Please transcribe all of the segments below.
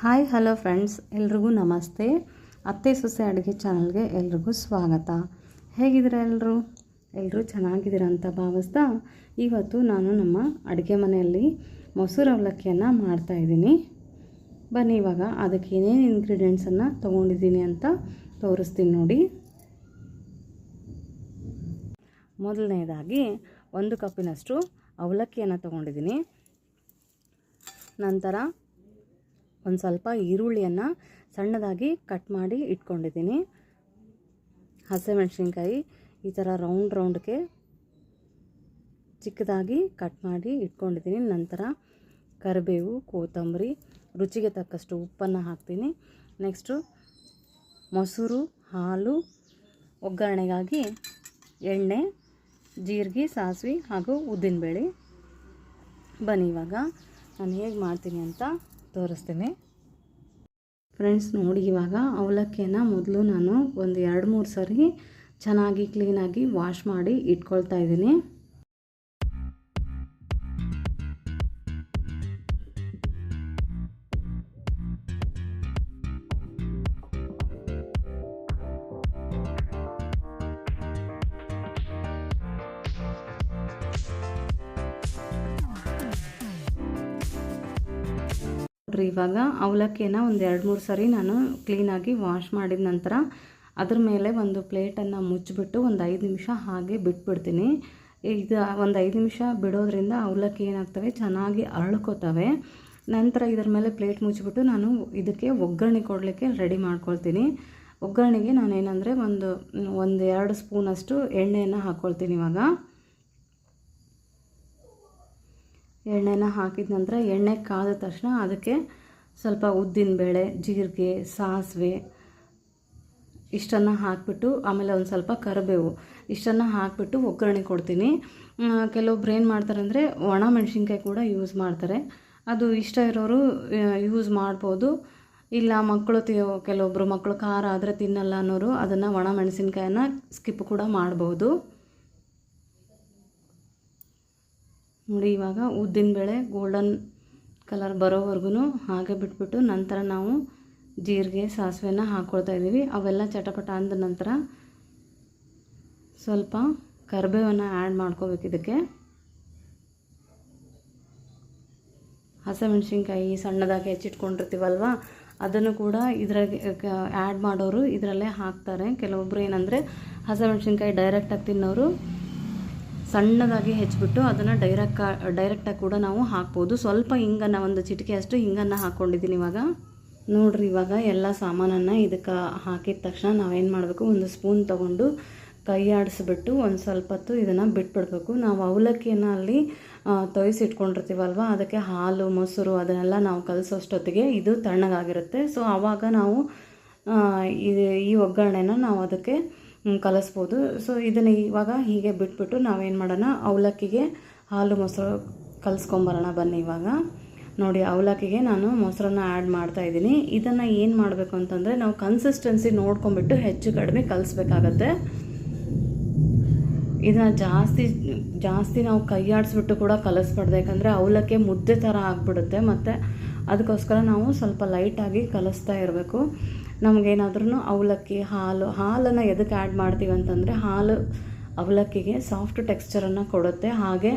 Hi, hello friends, ಎಲ್ರಿಗೂ ನಮಸ್ತೆ. ಅತ್ತೆ ಸೊಸೆ ಅಡುಗೆ ಚಾನಲ್ಗೆ ಎಲ್ರಿಗೂ ಸ್ವಾಗತ. ಹೇಗಿದ್ದೀರಾ ಎಲ್ಲರೂ ಎಲ್ಲರೂ ಚೆನ್ನಾಗಿದ್ದೀರ ಅಂತ ಭಾವಿಸ್ತಾ ಇವತ್ತು ನಾನು ನಮ್ಮ ಅಡುಗೆ ಮನೆಯಲ್ಲಿ ಮೊಸರು ಅವಲಕ್ಕಿಯನ್ನು ಮಾಡ್ತಾಯಿದ್ದೀನಿ ಬನ್ನಿ, ಇವಾಗ ಅದಕ್ಕೆ ಏನೇನು ಇಂಗ್ರೀಡಿಯೆಂಟ್ಸನ್ನು ತೊಗೊಂಡಿದ್ದೀನಿ ಅಂತ ತೋರಿಸ್ತೀನಿ ನೋಡಿ. ಮೊದಲನೇದಾಗಿ ಒಂದು ಕಪ್ಪಿನಷ್ಟು ಅವಲಕ್ಕಿಯನ್ನು ತೊಗೊಂಡಿದ್ದೀನಿ. ನಂತರ ಒಂದು ಸ್ವಲ್ಪ ಈರುಳ್ಳಿಯನ್ನು ಸಣ್ಣದಾಗಿ ಕಟ್ ಮಾಡಿ ಇಟ್ಕೊಂಡಿದ್ದೀನಿ. ಹಸಿಮೆಣಸಿನ್ಕಾಯಿ ಈ ಥರ ರೌಂಡ್ ರೌಂಡ್ಗೆ ಚಿಕ್ಕದಾಗಿ ಕಟ್ ಮಾಡಿ ಇಟ್ಕೊಂಡಿದ್ದೀನಿ. ನಂತರ ಕರಿಬೇವು, ಕೊತ್ತಂಬರಿ, ರುಚಿಗೆ ತಕ್ಕಷ್ಟು ಉಪ್ಪನ್ನು ಹಾಕ್ತೀನಿ. ನೆಕ್ಸ್ಟು ಮೊಸರು, ಹಾಲು, ಒಗ್ಗರಣೆಗಾಗಿ ಎಣ್ಣೆ, ಜೀರಿಗೆ, ಸಾಸಿವೆ ಹಾಗೂ ಉದ್ದಿನಬೇಳೆ. ಬನ್ನಿ ಇವಾಗ ನಾನು ಹೇಗೆ ಮಾಡ್ತೀನಿ ಅಂತ ತೋರಿಸ್ತೀನಿ. ಫ್ರೆಂಡ್ಸ್, ನೋಡಿ ಇವಾಗ ಅವಲಕ್ಕಿಯನ್ನು ಮೊದಲು ನಾನು ಒಂದು ಎರಡು ಮೂರು ಸರಿ ಚೆನ್ನಾಗಿ ಕ್ಲೀನಾಗಿ ವಾಶ್ ಮಾಡಿ ಇಟ್ಕೊಳ್ತಾ ಇದ್ದೀನಿ. ನೋಡ್ರಿ, ಇವಾಗ ಅವಲಕ್ಕಿನ ಒಂದು ಎರಡು ಮೂರು ಸರಿ ನಾನು ಕ್ಲೀನಾಗಿ ವಾಶ್ ಮಾಡಿದ ನಂತರ ಅದ್ರ ಮೇಲೆ ಒಂದು ಪ್ಲೇಟನ್ನು ಮುಚ್ಚಿಬಿಟ್ಟು ಒಂದು ಐದು ನಿಮಿಷ ಹಾಗೆ ಬಿಟ್ಬಿಡ್ತೀನಿ. ಇದು ಒಂದು ಐದು ನಿಮಿಷ ಬಿಡೋದ್ರಿಂದ ಅವಲಕ್ಕಿ ಏನಾಗ್ತವೆ? ಚೆನ್ನಾಗಿ ಅರಳ್ಕೋತವೆ. ನಂತರ ಇದರ ಮೇಲೆ ಪ್ಲೇಟ್ ಮುಚ್ಚಿಬಿಟ್ಟು ನಾನು ಇದಕ್ಕೆ ಒಗ್ಗರಣೆ ಕೊಡಲಿಕ್ಕೆ ರೆಡಿ ಮಾಡ್ಕೊಳ್ತೀನಿ. ಒಗ್ಗರಣೆಗೆ ನಾನೇನಂದರೆ ಒಂದು ಒಂದು ಎರಡು ಸ್ಪೂನಷ್ಟು ಎಣ್ಣೆಯನ್ನು ಹಾಕ್ಕೊಳ್ತೀನಿ ಇವಾಗ. ಎಣ್ಣೆನ ಹಾಕಿದ ನಂತರ ಎಣ್ಣೆ ಕಾದ ತಕ್ಷಣ ಅದಕ್ಕೆ ಸ್ವಲ್ಪ ಉದ್ದಿನಬೇಳೆ ಜೀರಿಗೆ, ಸಾಸಿವೆ ಇಷ್ಟನ್ನು ಹಾಕಿಬಿಟ್ಟು ಆಮೇಲೆ ಒಂದು ಸ್ವಲ್ಪ ಕರಿಬೇವು ಇಷ್ಟನ್ನು ಹಾಕಿಬಿಟ್ಟು ಒಗ್ಗರಣೆ ಕೊಡ್ತೀನಿ. ಕೆಲವೊಬ್ರು ಏನು ಮಾಡ್ತಾರೆ ಅಂದರೆ ಒಣ ಮೆಣಸಿನ್ಕಾಯಿ ಕೂಡ ಯೂಸ್ ಮಾಡ್ತಾರೆ. ಅದು ಇಷ್ಟ ಇರೋರು ಯೂಸ್ ಮಾಡ್ಬೋದು. ಇಲ್ಲ ಮಕ್ಕಳು ತಿ ಕೆಲವೊಬ್ಬರು ಮಕ್ಕಳು ಖಾರ ಆದರೆ ತಿನ್ನಲ್ಲ ಅನ್ನೋರು ಅದನ್ನು ಒಣ ಮೆಣಸಿನ್ಕಾಯನ್ನ ಸ್ಕಿಪ್ ಕೂಡ ಮಾಡ್ಬೋದು. ನೋಡಿ, ಇವಾಗ ಉದ್ದಿನ ಬೇಳೆ ಗೋಲ್ಡನ್ ಕಲರ್ ಬರೋವರೆಗೂ ಹಾಗೆ ಬಿಟ್ಬಿಟ್ಟು ನಂತರ ನಾವು ಜೀರಿಗೆ, ಸಾಸಿವೆನ ಹಾಕ್ಕೊಳ್ತಾ ಇದ್ದೀವಿ. ಅವೆಲ್ಲ ಚಟಪಟ ಅಂದ ನಂತರ ಸ್ವಲ್ಪ ಕರಿಬೇವನ್ನು ಆ್ಯಡ್ ಮಾಡ್ಕೋಬೇಕು ಇದಕ್ಕೆ. ಹಸಿಮೆಣ್ಸಿನ್ಕಾಯಿ ಸಣ್ಣದಾಗಿ ಹೆಚ್ಚಿಟ್ಕೊಂಡಿರ್ತೀವಲ್ವ, ಅದನ್ನು ಕೂಡ ಇದರಾಗೆ ಆ್ಯಡ್ ಮಾಡೋರು ಇದರಲ್ಲೇ ಹಾಕ್ತಾರೆ. ಕೆಲವೊಬ್ಬರು ಏನಂದರೆ ಹಸಿಮೆಣ್ಸಿನ್ಕಾಯಿ ಡೈರೆಕ್ಟಾಗಿ ತಿನ್ನೋರು ಸಣ್ಣದಾಗಿ ಹೆಚ್ಚಿಬಿಟ್ಟು ಅದನ್ನು ಡೈರೆಕ್ಟ್ ಡೈರೆಕ್ಟಾಗಿ ಕೂಡ ನಾವು ಹಾಕ್ಬೋದು. ಸ್ವಲ್ಪ ಹಿಂಗನ್ನು, ಒಂದು ಚಿಟಿಕೆ ಅಷ್ಟು ಹಿಂಗನ್ನು ಹಾಕ್ಕೊಂಡಿದ್ದೀನಿ ಇವಾಗ. ನೋಡ್ರಿ, ಇವಾಗ ಎಲ್ಲ ಸಾಮಾನನ್ನು ಇದಕ್ಕೆ ಹಾಕಿದ ತಕ್ಷಣ ನಾವೇನು ಮಾಡಬೇಕು, ಒಂದು ಸ್ಪೂನ್ ತೊಗೊಂಡು ಕೈ ಆಡಿಸ್ಬಿಟ್ಟು ಒಂದು ಸ್ವಲ್ಪ ಹೊತ್ತು ಇದನ್ನು ಬಿಟ್ಬಿಡ್ಬೇಕು. ನಾವು ಅವಲಕ್ಕಿಯನ್ನು ಅಲ್ಲಿ ತೊಯ್ಸಿಟ್ಕೊಂಡಿರ್ತೀವಲ್ವ, ಅದಕ್ಕೆ ಹಾಲು, ಮೊಸರು ಅದನ್ನೆಲ್ಲ ನಾವು ಕಲಸೋಷ್ಟೊತ್ತಿಗೆ ಇದು ತಣ್ಣಗಾಗಿರುತ್ತೆ. ಸೊ ಆವಾಗ ನಾವು ಈ ಒಗ್ಗರಣೆನ ನಾವು ಅದಕ್ಕೆ ಕಲಿಸ್ಬೋದು. ಸೊ ಇದನ್ನು ಇವಾಗ ಹೀಗೆ ಬಿಟ್ಬಿಟ್ಟು ನಾವೇನು ಮಾಡೋಣ? ಅವಲಕ್ಕಿಗೆ ಹಾಲು, ಮೊಸರು ಕಲಿಸ್ಕೊಂಬರೋಣ ಬನ್ನಿ ಇವಾಗ. ನೋಡಿ, ಅವಲಕ್ಕಿಗೆ ನಾನು ಮೊಸರನ್ನ ಆ್ಯಡ್ ಮಾಡ್ತಾ ಇದ್ದೀನಿ. ಇದನ್ನು ಏನು ಮಾಡಬೇಕು ಅಂತಂದರೆ ನಾವು ಕನ್ಸಿಸ್ಟೆನ್ಸಿ ನೋಡ್ಕೊಂಬಿಟ್ಟು ಹೆಚ್ಚು ಕಡಿಮೆ ಕಲಿಸ್ಬೇಕಾಗತ್ತೆ. ಇದನ್ನು ಜಾಸ್ತಿ ಜಾಸ್ತಿ ನಾವು ಕೈಯಾಡಿಸ್ಬಿಟ್ಟು ಕೂಡ ಕಲಿಸ್ಬಾರ್ದು. ಯಾಕಂದರೆ ಅವಲಕ್ಕಿ ಮುದ್ದೆ ಥರ ಆಗಿಬಿಡುತ್ತೆ. ಮತ್ತು ಅದಕ್ಕೋಸ್ಕರ ನಾವು ಸ್ವಲ್ಪ ಲೈಟಾಗಿ ಕಲಿಸ್ತಾ ಇರಬೇಕು. ನಮಗೇನಾದ್ರೂ ಅವಲಕ್ಕಿ, ಹಾಲು, ಹಾಲನ್ನು ಎದಕ್ಕೆ ಆ್ಯಡ್ ಮಾಡ್ತೀವಿ ಅಂತಂದರೆ ಹಾಲು ಅವಲಕ್ಕಿಗೆ ಸಾಫ್ಟ್ ಟೆಕ್ಸ್ಚರನ್ನು ಕೊಡುತ್ತೆ. ಹಾಗೆ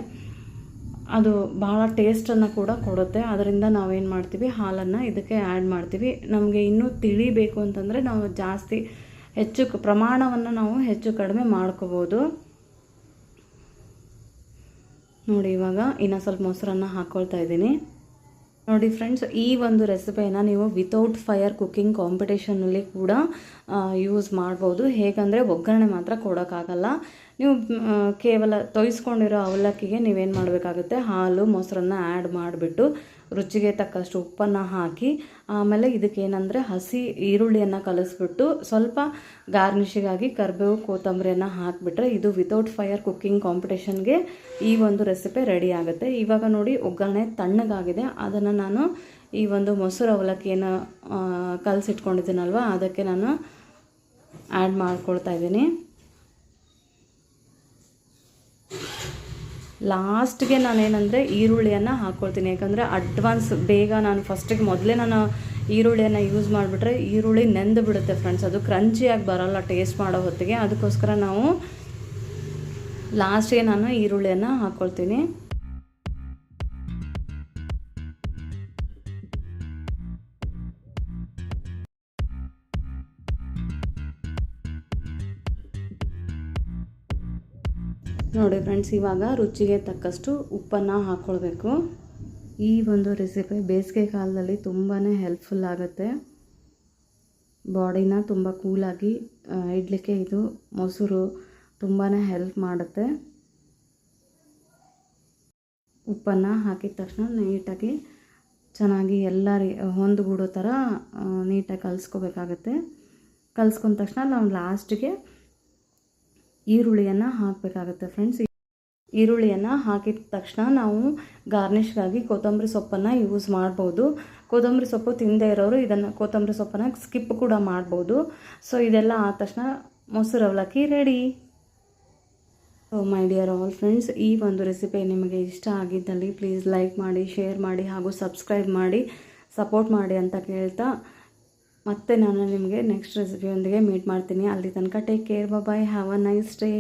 ಅದು ಭಾಳ ಟೇಸ್ಟನ್ನು ಕೂಡ ಕೊಡುತ್ತೆ. ಅದರಿಂದ ನಾವೇನು ಮಾಡ್ತೀವಿ? ಹಾಲನ್ನು ಇದಕ್ಕೆ ಆ್ಯಡ್ ಮಾಡ್ತೀವಿ. ನಮಗೆ ಇನ್ನೂ ತಿಳಿಬೇಕು ಅಂತಂದರೆ ನಾವು ಜಾಸ್ತಿ ಹೆಚ್ಚು ಪ್ರಮಾಣವನ್ನು ನಾವು ಹೆಚ್ಚು ಕಡಿಮೆ ಮಾಡ್ಕೋಬೋದು. ನೋಡಿ ಇವಾಗ ಇನ್ನೂ ಸ್ವಲ್ಪ ಮೊಸರನ್ನು ಹಾಕ್ಕೊಳ್ತಾ ಇದ್ದೀನಿ. ನೋಡಿ ಫ್ರೆಂಡ್ಸ್ ಈ ಒಂದು ರೆಸಿಪಿನ ನೀವು ವಿತೌಟ್ ಫೈರ್ ಕುಕ್ಕಿಂಗ್ ಕಾಂಪಿಟೇಷನಲ್ಲಿ ಕೂಡ ಯೂಸ್ ಮಾಡ್ಬೋದು. ಹೇಗಂದರೆ ಒಗ್ಗರಣೆ ಮಾತ್ರ ಕೊಡೋಕ್ಕಾಗಲ್ಲ. ನೀವು ಕೇವಲ ತೊಯ್ಸ್ಕೊಂಡಿರೋ ಅವಲಕ್ಕಿಗೆ ನೀವೇನು ಮಾಡಬೇಕಾಗುತ್ತೆ? ಹಾಲು, ಮೊಸರನ್ನು ಆ್ಯಡ್ ಮಾಡಿಬಿಟ್ಟು ರುಚಿಗೆ ತಕ್ಕಷ್ಟು ಉಪ್ಪನ್ನು ಹಾಕಿ, ಆಮೇಲೆ ಇದಕ್ಕೇನೆಂದರೆ ಹಸಿ ಈರುಳ್ಳಿಯನ್ನು ಕಲಿಸ್ಬಿಟ್ಟು ಸ್ವಲ್ಪ ಗಾರ್ನಿಷಿಗಾಗಿ ಕರಿಬೇವು ಕೊತ್ತಂಬರಿಯನ್ನು ಹಾಕಿಬಿಟ್ರೆ ಇದು ವಿತೌಟ್ ಫೈರ್ ಕುಕ್ಕಿಂಗ್ ಕಾಂಪಿಟೇಷನ್ಗೆ ಈ ಒಂದು ರೆಸಿಪಿ ರೆಡಿ ಆಗುತ್ತೆ. ಇವಾಗ ನೋಡಿ ಒಗ್ಗರಣೆ ತಣ್ಣಗಾಗಿದೆ. ಅದನ್ನು ನಾನು ಈ ಒಂದು ಮೊಸರು ಅವಲಕ್ಕಿಯನ್ನು ಕಲಸಿಟ್ಕೊಂಡಿದ್ದೀನಲ್ವ, ಅದಕ್ಕೆ ನಾನು ಆ್ಯಡ್ ಮಾಡ್ಕೊಳ್ತಾ ಇದ್ದೀನಿ. ಲಾಸ್ಟ್ಗೆ ನಾನೇನಂದರೆ ಈರುಳ್ಳಿಯನ್ನು ಹಾಕ್ಕೊಳ್ತೀನಿ ಯಾಕಂದರೆ ಅಡ್ವಾನ್ಸ್ ಬೇಗ ನಾನು ಫಸ್ಟಿಗೆ ಮೊದಲೇ ನಾನು ಈರುಳ್ಳಿಯನ್ನು ಯೂಸ್ ಮಾಡಿಬಿಟ್ರೆ ಈರುಳ್ಳಿ ನೆಂದು ಬಿಡುತ್ತೆ ಫ್ರೆಂಡ್ಸ್. ಅದು ಕ್ರಂಚಿಯಾಗಿ ಬರೋಲ್ಲ ಟೇಸ್ಟ್ ಮಾಡೋ ಹೊತ್ತಿಗೆ. ಅದಕ್ಕೋಸ್ಕರ ನಾವು ಲಾಸ್ಟಿಗೆ ನಾನು ಈರುಳ್ಳಿಯನ್ನು ಹಾಕ್ಕೊಳ್ತೀನಿ ನೋಡಿ ಫ್ರೆಂಡ್ಸ್ ಇವಾಗ ರುಚಿಗೆ ತಕ್ಕಷ್ಟು ಉಪ್ಪನ್ನು ಹಾಕ್ಕೊಳ್ಬೇಕು ಈ ಒಂದು ರೆಸಿಪಿ ಬೇಸಿಗೆ ಕಾಲದಲ್ಲಿ ತುಂಬಾ ಹೆಲ್ಪ್ಫುಲ್ ಆಗುತ್ತೆ. ಬಾಡಿನ ತುಂಬ ಕೂಲಾಗಿ ಇಡಲಿಕ್ಕೆ ಇದು ಮೊಸರು ತುಂಬಾ ಹೆಲ್ಪ್ ಮಾಡುತ್ತೆ. ಉಪ್ಪನ್ನು ಹಾಕಿದ ತಕ್ಷಣ ನೀಟಾಗಿ ಚೆನ್ನಾಗಿ ಎಲ್ಲ ರೀ ಹೊಂದ್ಗೂಡೋ ಥರ ನೀಟಾಗಿ ಕಲಿಸ್ಕೋಬೇಕಾಗತ್ತೆ. ಕಲಿಸ್ಕೊಂಡ ತಕ್ಷಣ ನಾವು ಲಾಸ್ಟಿಗೆ ಈರುಳ್ಳಿಯನ್ನು ಹಾಕಬೇಕಾಗುತ್ತೆ ಫ್ರೆಂಡ್ಸ್ ಈರುಳ್ಳಿಯನ್ನು ಹಾಕಿದ ತಕ್ಷಣ ನಾವು ಗಾರ್ನಿಷ್ಗಾಗಿ ಕೊತ್ತಂಬರಿ ಸೊಪ್ಪನ್ನು ಯೂಸ್ ಮಾಡ್ಬೋದು. ಕೊತ್ತಂಬರಿ ಸೊಪ್ಪು ತಿಂದೇ ಇರೋರು ಇದನ್ನು ಕೊತ್ತಂಬರಿ ಸೊಪ್ಪನ್ನು ಸ್ಕಿಪ್ ಕೂಡ ಮಾಡ್ಬೋದು. ಸೊ ಇದೆಲ್ಲ ಆದ ತಕ್ಷಣ ಮೊಸರು ಅವಲಕ್ಕಿ ready so my dear all friends ಈ ಒಂದು ರೆಸಿಪಿ ನಿಮಗೆ ಇಷ್ಟ ಆಗಿದ್ದಲ್ಲಿ ಪ್ಲೀಸ್ ಲೈಕ್ ಮಾಡಿ ಶೇರ್ ಮಾಡಿ ಹಾಗೂ ಸಬ್ಸ್ಕ್ರೈಬ್ ಮಾಡಿ ಸಪೋರ್ಟ್ ಮಾಡಿ ಅಂತ ಕೇಳ್ತಾ ಮತ್ತೆ ನಾನು ನಿಮಗೆ ನೆಕ್ಸ್ಟ್ ರೆಸಿಪಿಯೊಂದಿಗೆ ಮೀಟ್ ಮಾಡ್ತೀನಿ. ಅಲ್ಲಿ ತನಕ take care bye have a nice day